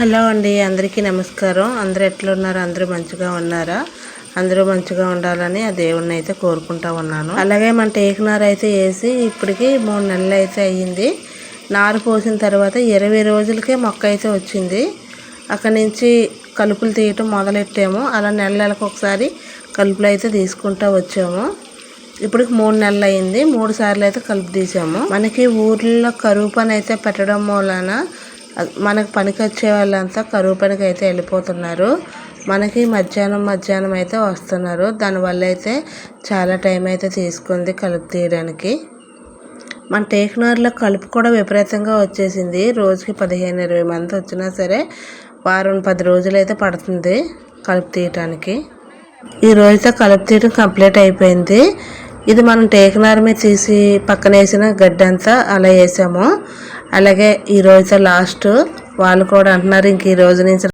Hello అండి అందరికీ నమస్కారం. అందరూ ఎట్లున్నారు అందరూ మంచిగా ఉన్నారా? అందరూ మంచిగా ఉండాలని ఆ దేవుణ్ణి అయితే కోరుకుంటా ఉన్నాను. అలాగే మన టేక్ నారు అయితే వేసి ఇప్పటికి మూడు నెలలు అయితే అయ్యింది. నారు పోసిన తర్వాత ఇరవై రోజులకే మొక్క అయితే వచ్చింది. అక్కడి నుంచి కలుపులు తీయటం మొదలెట్టాము. అలా నెల నెలకు ఒకసారి కలుపులు అయితే తీసుకుంటూ వచ్చాము. ఇప్పటికి మూడు నెలలు అయింది మూడు సార్లు అయితే కలుపు తీసాము. మనకి ఊర్లో కరువు పని అయితే పెట్టడం మూలన మనకు పనికి వచ్చే వాళ్ళంతా కరువు పనికి అయితే వెళ్ళిపోతున్నారు. మనకి మధ్యాహ్నం మధ్యాహ్నం అయితే వస్తున్నారు. దానివల్ల అయితే చాలా టైం అయితే తీసుకుంది కలుపు తీయడానికి. మన టేక్నార్లో కలుపు కూడా విపరీతంగా వచ్చేసింది. రోజుకి పదిహేను ఇరవై మంది వచ్చినా సరే వారం పది రోజులు అయితే పడుతుంది కలుపు తీయటానికి. ఈ రోజుతో కలుపు తీయడం కంప్లీట్ అయిపోయింది. ఇది మనం టేకనార్ మీద తీసి పక్కన వేసిన గడ్డంతా అలా వేసాము. అలాగే ఈ రోజుతో లాస్ట్ వాళ్ళు కూడా అంటున్నారు ఇంక ఈ రోజు నుంచి